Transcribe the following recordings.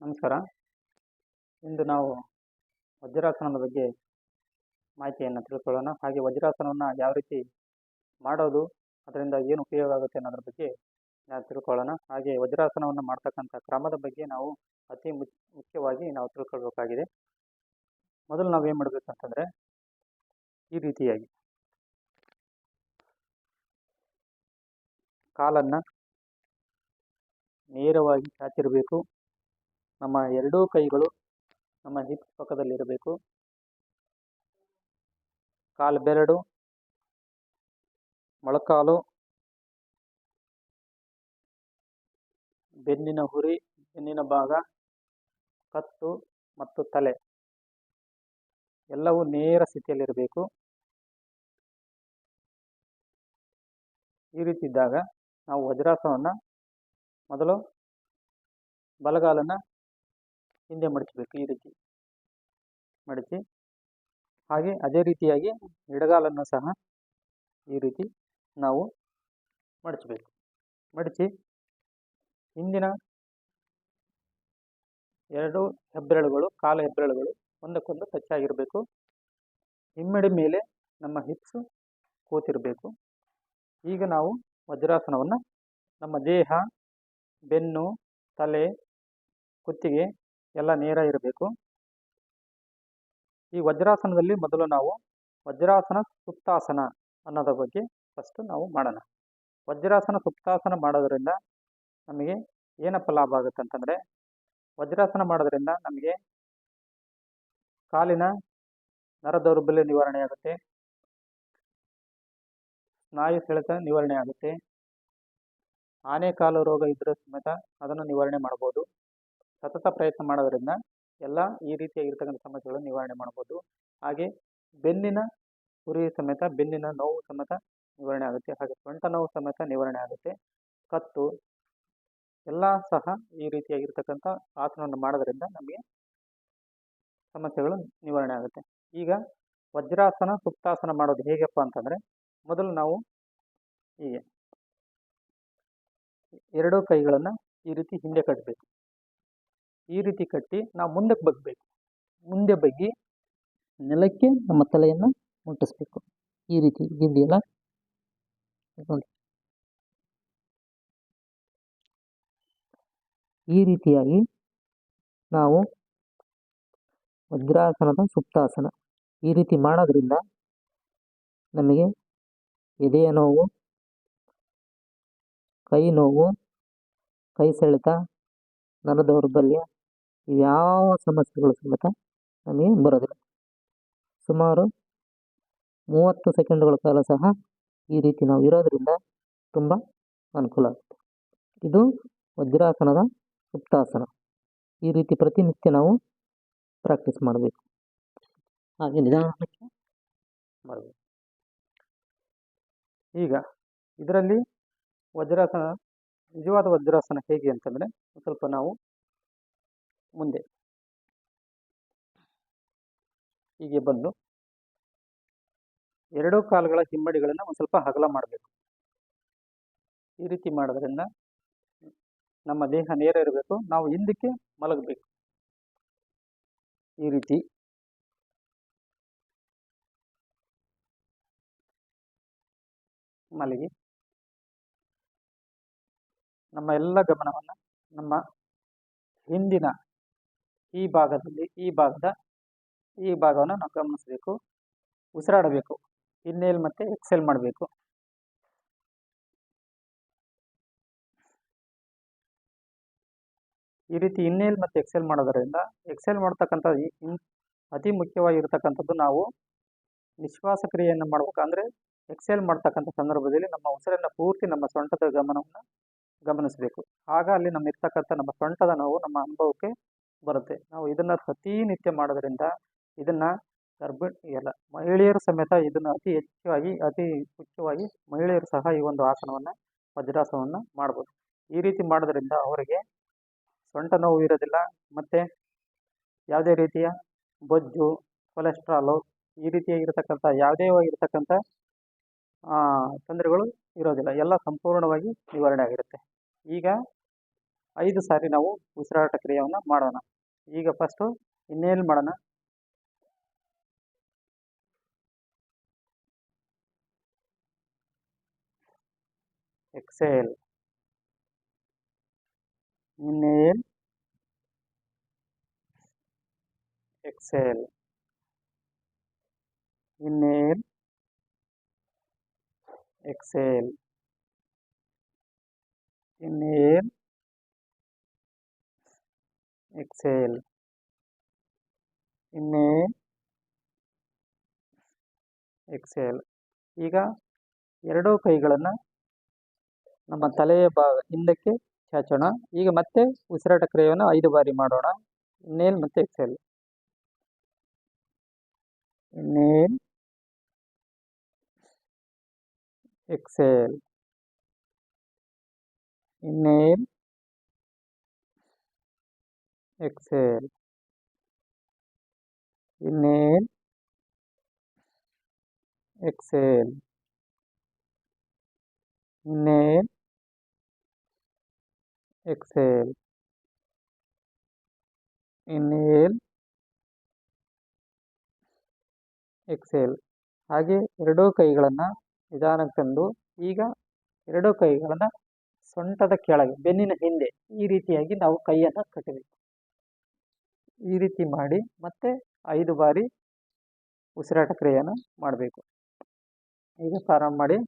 ನಮಸ್ಕಾರ. ಇಂದು ನಾವು ವಜ್ರಾಸನದ ಬಗ್ಗೆ ಮಾಹಿತಿಯನ್ನು ತಿಳ್ಕೊಳ್ಳೋಣ ಹಾಗೆ ವಜ್ರಾಸನವನ್ನು ಯಾವ ರೀತಿ ಮಾಡೋದು, ಅದರಿಂದ ಏನು ಉಪಯೋಗ ಆಗುತ್ತೆ ಅನ್ನೋದ್ರ ಬಗ್ಗೆ ನಾವು ತಿಳ್ಕೊಳ್ಳೋಣ. ಹಾಗೆ ವಜ್ರಾಸನವನ್ನು ಮಾಡ್ತಕ್ಕಂಥ ಕ್ರಮದ ಬಗ್ಗೆ ನಾವು ಅತಿ ಮುಖ್ಯವಾಗಿ ನಾವು ತಿಳ್ಕೊಳ್ಬೇಕಾಗಿದೆ. ಮೊದಲು ನಾವು ಏನು ಮಾಡಬೇಕಂತಂದರೆ, ಈ ರೀತಿಯಾಗಿ. ಕಾಲನ್ನು ನೇರವಾಗಿ ಚಾಚಿರಬೇಕು ನಮ್ಮ ಎರಡೂ ಕೈಗಳು ನಮ್ಮ ಹಿಪ್ಸ್ ಪಕ್ಕದಲ್ಲಿರಬೇಕು. ಕಾಲು ಬೆರಡು, ಮೊಳಕಾಲು, ಬೆನ್ನಿನ ಹುರಿ ಬೆನ್ನಿನ ಭಾಗ, ಕತ್ತು ಮತ್ತು ತಲೆ. ಎಲ್ಲವೂ ನೇರ ಸ್ಥಿತಿಯಲ್ಲಿರಬೇಕು. ಈ ರೀತಿ ಇದ್ದಾಗ ನಾವು ವಜ್ರಾಸನವನ್ನು ಮೊದಲು ಬಲಗಾಲನ್ನು ಹಿಂದೆ ಮಡಚಬೇಕು, ಈ ರೀತಿ ಮಡಚಿ, ಹಾಗೆ ಅದೇ ರೀತಿಯಾಗಿ ಎಡಗಾಲನ್ನು ಸಹ ಈ ರೀತಿ ನಾವು ಮಡಚಬೇಕು. ಮಡಚಿ ಹಿಂದಿನ ಎರಡು ಹೆಬ್ಬೆರಳುಗಳು, ಕಾಲ ಹೆಬ್ಬೆರಳುಗಳು ಒಂದಕ್ಕೊಂದು ಟಚ್ ಆಗಿರಬೇಕು. ಹಿಮ್ಮಡಿ ಮೇಲೆ ನಮ್ಮ ಹಿಪ್ಸು ಕೂತಿರಬೇಕು. ಈಗ ನಾವು ವಜ್ರಾಸನವನ್ನು ನಮ್ಮ ದೇಹ, ಬೆನ್ನು, ತಲೆ, ಕುತ್ತಿಗೆ ಎಲ್ಲ ನೇರ ಇರಬೇಕು. ಈ ವಜ್ರಾಸನದಲ್ಲಿ ಮೊದಲು ನಾವು ವಜ್ರಾಸನ ಸುಪ್ತಾಸನ ಅನ್ನೋದ್ರ ಬಗ್ಗೆ ಫಸ್ಟ್ ನಾವು ಮಾಡೋಣ. ವಜ್ರಾಸನ ಸುಪ್ತಾಸನ ಮಾಡೋದರಿಂದ ನಮಗೆ ಏನಪ್ಪ ಲಾಭ ಆಗುತ್ತೆ ಅಂತಂದರೆ, ವಜ್ರಾಸನ ಮಾಡೋದ್ರಿಂದ ನಮಗೆ ಕಾಲಿನ ನರ ದೌರ್ಬಲ್ಯ ನಿವಾರಣೆ ಆಗುತ್ತೆ. ಸ್ನಾಯು ಸೆಳೆತ ನಿವಾರಣೆ ಆಗುತ್ತೆ. ಆನೆ ಕಾಲು ರೋಗ ಇದ್ರ ಸಮೇತ ಅದನ್ನು ನಿವಾರಣೆ ಮಾಡ್ಬೋದು. ಸತತ ಪ್ರಯತ್ನ ಮಾಡೋದರಿಂದ ಎಲ್ಲ ಈ ರೀತಿಯಾಗಿರ್ತಕ್ಕಂಥ ಸಮಸ್ಯೆಗಳನ್ನು ನಿವಾರಣೆ ಮಾಡ್ಬೋದು. ಹಾಗೆ ಬೆನ್ನಿನ ಉರಿ ಸಮೇತ, ಬೆನ್ನಿನ ನೋವು ಸಮೇತ ನಿವಾರಣೆ ಆಗುತ್ತೆ. ಹಾಗೆ ಸೊಂಟ ನೋವು ಸಮೇತ ನಿವಾರಣೆ ಆಗುತ್ತೆ. ಕತ್ತು ಎಲ್ಲ ಸಹ ಈ ರೀತಿಯಾಗಿರ್ತಕ್ಕಂಥ ಆಸನವನ್ನು ಮಾಡೋದರಿಂದ ನಮಗೆ ಸಮಸ್ಯೆಗಳು ನಿವಾರಣೆ ಆಗುತ್ತೆ. ಈಗ ವಜ್ರಾಸನ, ಸುಪ್ತಾಸನ ಮಾಡೋದು ಹೇಗಪ್ಪ ಅಂತಂದರೆ, ಮೊದಲು ನಾವು ಹೀಗೆ ಎರಡೂ ಕೈಗಳನ್ನು ಈ ರೀತಿ ಹಿಂದೆ ಕಟ್ಟಬೇಕು ಈ ರೀತಿ ಕಟ್ಟಿ ನಾವು ಮುಂದಕ್ಕೆ ಬಗ್ಬೇಕು. ಮುಂದೆ ಬಗ್ಗಿ ನೆಲಕ್ಕೆ ನಮ್ಮ ತಲೆಯನ್ನು ಮುಟ್ಟಿಸ್ಬೇಕು. ಈ ರೀತಿ ಇದೆಯಲ್ಲ ನೋಡಿ ಈ ರೀತಿಯಾಗಿ ನಾವು ವಜ್ರಾಸನದ ಸುಪ್ತಾಸನ. ಈ ರೀತಿ ಮಾಡೋದ್ರಿಂದ ನಮಗೆ ಎದೆಯ ನೋವು, ಕೈ ನೋವು, ಕೈ ಸೆಳೆತ ನರ ದೌರ್ಬಲ್ಯ ಯಾವ ಸಮಸ್ಯೆಗಳು ಸಮೇತ ನಮಗೆ ಬರೋದಿಲ್ಲ. ಸುಮಾರು ಮೂವತ್ತು ಸೆಕೆಂಡ್ಗಳ ಕಾಲ ಸಹ ಈ ರೀತಿ ನಾವು ಇರೋದರಿಂದ ತುಂಬ ಅನುಕೂಲ ಆಗುತ್ತೆ. ಇದು ವಜ್ರಾಸನದ ಸುಪ್ತಾಸನ. ಈ ರೀತಿ ಪ್ರತಿನಿತ್ಯ ನಾವು ಪ್ರಾಕ್ಟೀಸ್ ಮಾಡಬೇಕು. ಹಾಗೆ ನಿಧಾನಕ್ಕೆ ಮಾಡಬೇಕು. ಈಗ ಇದರಲ್ಲಿ ವಜ್ರಾಸನ, ನಿಜವಾದ ವಜ್ರಾಸನ ಹೇಗೆ ಅಂತಂದರೆ, ಸ್ವಲ್ಪ ನಾವು ಮುಂದೆ. ಹೀಗೆ ಬಂದು ಎರಡೂ ಕಾಲುಗಳ ಹಿಮ್ಮಡಿಗಳನ್ನು ಒಂದು ಸ್ವಲ್ಪ ಹಗಲ ಮಾಡಬೇಕು. ಈ ರೀತಿ ಮಾಡೋದ್ರಿಂದ ನಮ್ಮ ದೇಹ ನೇರ ಇರಬೇಕು, ನಾವು ಹಿಂದಕ್ಕೆ ಮಲಗಬೇಕು. ಈ ರೀತಿ. ಮಲಗಿ ನಮ್ಮ ಎಲ್ಲ ಗಮನವನ್ನು ನಮ್ಮ ಹಿಂದಿನ ಈ ಭಾಗದಲ್ಲಿ ಈ ಭಾಗದ, ಈ ಭಾಗವನ್ನು ನಾವು ಗಮನಿಸಬೇಕು. ಉಸಿರಾಡಬೇಕು. ಇನ್ನೇಲ್ ಮತ್ತು ಎಕ್ಸೆಲ್ ಮಾಡಬೇಕು. ಈ ರೀತಿ ಇನ್ನೇಲ್ ಮತ್ತು ಎಕ್ಸೆಲ್ ಮಾಡೋದರಿಂದ, ಎಕ್ಸೆಲ್ ಮಾಡ್ತಕ್ಕಂಥ ಅತಿ ಮುಖ್ಯವಾಗಿರ್ತಕ್ಕಂಥದ್ದು ನಾವು ನಿಶ್ವಾಸ ಕ್ರಿಯೆಯನ್ನು ಮಾಡಬೇಕಂದ್ರೆ ಎಕ್ಸೆಲ್ ಮಾಡ್ತಕ್ಕಂಥ ಸಂದರ್ಭದಲ್ಲಿ ನಮ್ಮ ಉಸಿರನ್ನು ಪೂರ್ತಿ ನಮ್ಮ ಸೊಂಟದ ಗಮನವನ್ನು ಗಮನಿಸಬೇಕು. ಆಗ ಅಲ್ಲಿ ನಮ್ಮ ಇರ್ತಕ್ಕಂಥ ನಮ್ಮ ಸೊಂಟದ ನಾವು ನಮ್ಮ ಅನುಭವಕ್ಕೆ ಬರುತ್ತೆ. ನಾವು ಇದನ್ನು ಪ್ರತಿನಿತ್ಯ ಮಾಡೋದ್ರಿಂದ ಇದನ್ನು ಗರ್ಭಿಣಿ ಎಲ್ಲ ಮಹಿಳೆಯರು ಸಮೇತ ಇದನ್ನು ಅತಿ ಹೆಚ್ಚಾಗಿ, ಅತಿ ಮುಖ್ಯವಾಗಿ ಮಹಿಳೆಯರು ಸಹ ಈ ಒಂದು ಆಸನವನ್ನು, ವಜ್ರಾಸನವನ್ನು ಮಾಡ್ಬೋದು. ಈ ರೀತಿ ಮಾಡೋದ್ರಿಂದ ಅವರಿಗೆ ಸೊಂಟ ನೋವು ಇರೋದಿಲ್ಲ, ಮತ್ತು ಯಾವುದೇ ರೀತಿಯ ಬೊಜ್ಜು, ಕೊಲೆಸ್ಟ್ರಾಲು ಈ ರೀತಿಯಾಗಿರ್ತಕ್ಕಂಥ ಯಾವುದೇ ಇರತಕ್ಕಂಥ ತೊಂದರೆಗಳು ಇರೋದಿಲ್ಲ. ಎಲ್ಲ ಸಂಪೂರ್ಣವಾಗಿ ನಿವಾರಣೆ ಆಗಿರುತ್ತೆ. ಈಗ ಐದು ಸಾರಿ ನಾವು ಉಸಿರಾಟ ಕ್ರಿಯೆಯನ್ನು ಮಾಡೋಣ. ಈಗ ಫಸ್ಟು ಇನ್ನೇನು ಮಾಡೋಣ. Exhale inhale exhale inhale exhale inhale. Exhale inhale exhale ಈಗ ಎರಡೂ ಕೈಗಳನ್ನು ನಮ್ಮ ತಲೆಯ ಭಾಗ ಹಿಂದಕ್ಕೆ ಚಾಚೋಣ. ಈಗ ಮತ್ತೆ ಉಸಿರಾಟ ಕ್ರಿಯೆಯನ್ನು ಐದು ಬಾರಿ ಮಾಡೋಣ. ಇನ್ನೇಲ್ ಮತ್ತೆ exhale inhale exhale inhale exhale inhale exhale inhale exhale inhale exhale ಹಾಗೆ ಎರಡೂ ಕೈಗಳನ್ನು ನಿಧಾನಕ್ಕೆ ತಂದು ಈಗ ಎರಡೂ ಕೈಗಳನ್ನು ಸೊಂಟದ ಕೆಳಗೆ ಬೆನ್ನಿನ ಹಿಂದೆ ಈ ರೀತಿಯಾಗಿ ನಾವು ಕೈಯನ್ನು ಕಟ್ಟಬೇಕು. ಈ ರೀತಿ ಮಾಡಿ ಮತ್ತೆ ಐದು ಬಾರಿ ಉಸಿರಾಟ ಕ್ರಿಯೆಯನ್ನು ಮಾಡಬೇಕು. ಈಗ ಪ್ರಾರಂಭ ಮಾಡಿ.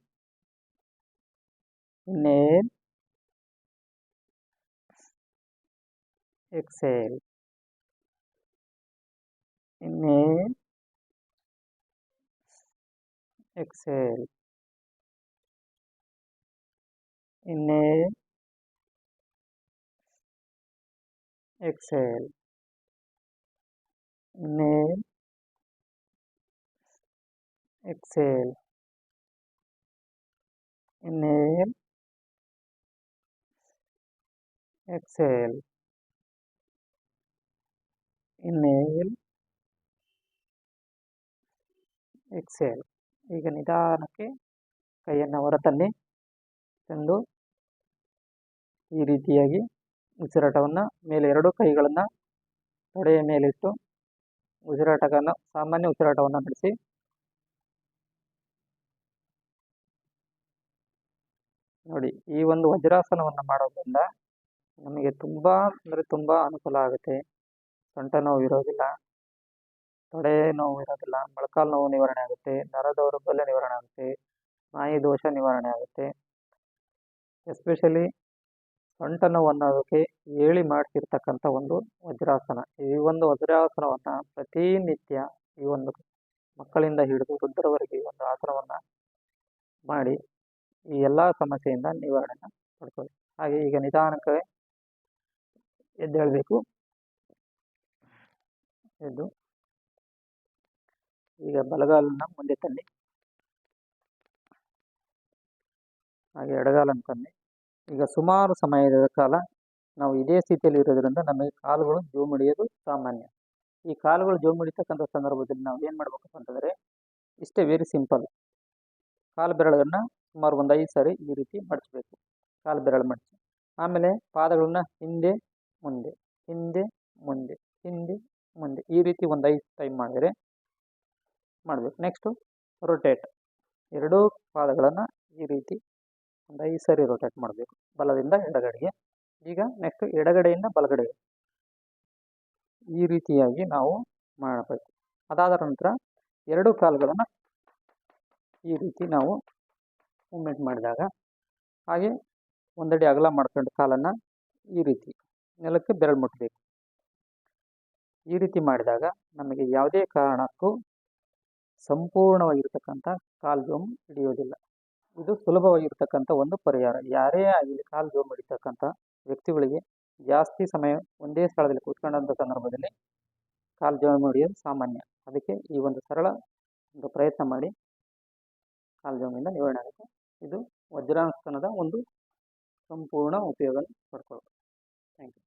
ಇನ್ನೇನ್? ಎಕ್ಸೇಲ್. ಇನ್ನೇನ್? ಎಕ್ಸೇಲ್. ಇನ್ನೇನ್? exhale inhale exhale inhale exhale inhale exhale ಈಗ ನಿಧಾನಕ್ಕೆ ಕೈಯನ್ನು ಹೊರತನ್ನಿ. ತಂದು ಈ ರೀತಿಯಾಗಿ ಉಸಿರಾಟವನ್ನು ಮೇಲೆ ಎರಡು ಕೈಗಳನ್ನು ತೊಡೆಯ ಮೇಲಿಟ್ಟು ಉಸಿರಾಟವನ್ನು ಸಾಮಾನ್ಯ ಉಸಿರಾಟವನ್ನು ನಡೆಸಿ. ನೋಡಿ, ಈ ಒಂದು ವಜ್ರಾಸನವನ್ನು ಮಾಡೋದ್ರಿಂದ ನಮಗೆ ತುಂಬ ಅಂದರೆ ತುಂಬ ಅನುಕೂಲ ಆಗುತ್ತೆ. ಸೊಂಟ ನೋವು ಇರೋದಿಲ್ಲ, ತೊಡೆ ನೋವು ಇರೋದಿಲ್ಲ ಮೊಳಕಾಲು ನೋವು ನಿವಾರಣೆ ಆಗುತ್ತೆ ನರ ದೌರ್ಬಲ್ಯ ನಿವಾರಣೆ ಆಗುತ್ತೆ ಸ್ನಾಯು ದೋಷ ನಿವಾರಣೆ ಆಗುತ್ತೆ. ಎಸ್ಪೆಷಲಿ ಸೊಂಟ ನೋವನ್ನೋದಕ್ಕೆ ಹೇಳಿ ಮಾಡ್ತಿರ್ತಕ್ಕಂಥ ಒಂದು ವಜ್ರಾಸನ. ಈ ಒಂದು ವಜ್ರಾಸನವನ್ನು ಪ್ರತಿನಿತ್ಯ ಈ ಒಂದು ಮಕ್ಕಳಿಂದ ಹಿಡಿದು ವೃದ್ಧರವರೆಗೆ ಈ ಒಂದು ಆಸನವನ್ನು ಮಾಡಿ ಈ ಎಲ್ಲ ಸಮಸ್ಯೆಯಿಂದ ನಿವಾರಣೆ ಪಡ್ಕೊಳ್ಳಿ. ಹಾಗೆ ಈಗ ನಿಧಾನಕ್ಕೆ ಎದ್ದೇಳಬೇಕು. ಎದ್ದು ಈಗ ಬಲಗಾಲನ್ನ ಮುಂದೆ ತನ್ನಿ. ಹಾಗೆ ಎಡಗಾಲನ್ನು ತನ್ನಿ. ಈಗ ಸುಮಾರು ಸಮಯದ ಕಾಲ ನಾವು ಇದೇ ಸ್ಥಿತಿಯಲ್ಲಿ ಇರೋದ್ರಿಂದ ನಮಗೆ ಕಾಲುಗಳು ಜೋಮಿಡಿಯೋದು ಸಾಮಾನ್ಯ. ಈ ಕಾಲುಗಳು ಜೋಮಿಡಿತಕ್ಕಂಥ ಸಂದರ್ಭದಲ್ಲಿ ನಾವು ಏನು ಮಾಡ್ಬೇಕಪ್ಪ ಅಂತಂದರೆ ಇಷ್ಟೇ ವೆರಿ ಸಿಂಪಲ್ ಕಾಲು ಬೆರಳನ್ನು ಸುಮಾರು ಒಂದು ಐದು ಸಾರಿ ಈ ರೀತಿ ಮಡಚಬೇಕು. ಕಾಲು ಬೆರಳು ಮಡಚಿ. ಆಮೇಲೆ ಪಾದಗಳನ್ನ ಹಿಂದೆ, ಮುಂದೆ ಹಿಂದೆ ಮುಂದೆ ಹಿಂದೆ, ಮುಂದೆ ಈ ರೀತಿ ಒಂದು ಐದು ಟೈಮ್ ಮಾಡಿದರೆ ಮಾಡಬೇಕು. ನೆಕ್ಸ್ಟು ರೊಟೇಟ್ ಎರಡೂ ಪಾದಗಳನ್ನು ಈ ರೀತಿ ಒಂದು ಐದು ಸರಿ ರೊಟೇಟ್ ಮಾಡಬೇಕು. ಬಲದಿಂದ ಎಡಗಡೆಗೆ. ಈಗ ನೆಕ್ಸ್ಟ್ ಎಡಗಡೆಯಿಂದ ಬಲಗಡೆಗೆ. ಈ ರೀತಿಯಾಗಿ ನಾವು ಮಾಡಬೇಕು. ಅದಾದ ನಂತರ ಎರಡು ಕಾಲುಗಳನ್ನು ಈ ರೀತಿ ನಾವು ಮೂಮೆಂಟ್ ಮಾಡಿದಾಗ ಹಾಗೆ ಒಂದಡಿ ಅಗಲ ಮಾಡ್ಕೊಂಡು ಕಾಲನ್ನು ಈ ರೀತಿ ನೆಲಕ್ಕೆ ಬೆರಳು ಮುಟ್ಟಬೇಕು ಈ ರೀತಿ ಮಾಡಿದಾಗ ನಮಗೆ ಯಾವುದೇ ಕಾರಣಕ್ಕೂ ಸಂಪೂರ್ಣವಾಗಿರ್ತಕ್ಕಂಥ ಕಾಲು ಜೋಮ್ ಹಿಡಿಯೋದಿಲ್ಲ. ಇದು ಸುಲಭವಾಗಿರ್ತಕ್ಕಂಥ ಒಂದು ಪರಿಹಾರ. ಯಾರೇ ಆಗಲಿ, ಕಾಲು ಜೋರು ಮಾಡಿರ್ತಕ್ಕಂಥ ವ್ಯಕ್ತಿಗಳಿಗೆ ಜಾಸ್ತಿ ಸಮಯ ಒಂದೇ ಸ್ಥಳದಲ್ಲಿ ಕೂತ್ಕೊಂಡಂಥ ಸಂದರ್ಭದಲ್ಲಿ ಕಾಲು ಜೋರು ಮಾಡಿಯೋದು ಸಾಮಾನ್ಯ. ಅದಕ್ಕೆ ಈ ಒಂದು ಸರಳ ಒಂದು ಪ್ರಯತ್ನ ಮಾಡಿ ಕಾಲು ಜೋಮಿಂದ ನಿವಾರಣೆ ಆಗುತ್ತೆ. ಇದು ವಜ್ರಾಸನದ ಒಂದು ಸಂಪೂರ್ಣ ಉಪಯೋಗ ಪಡ್ಕೊಳ್ಳೋದು. Thank you.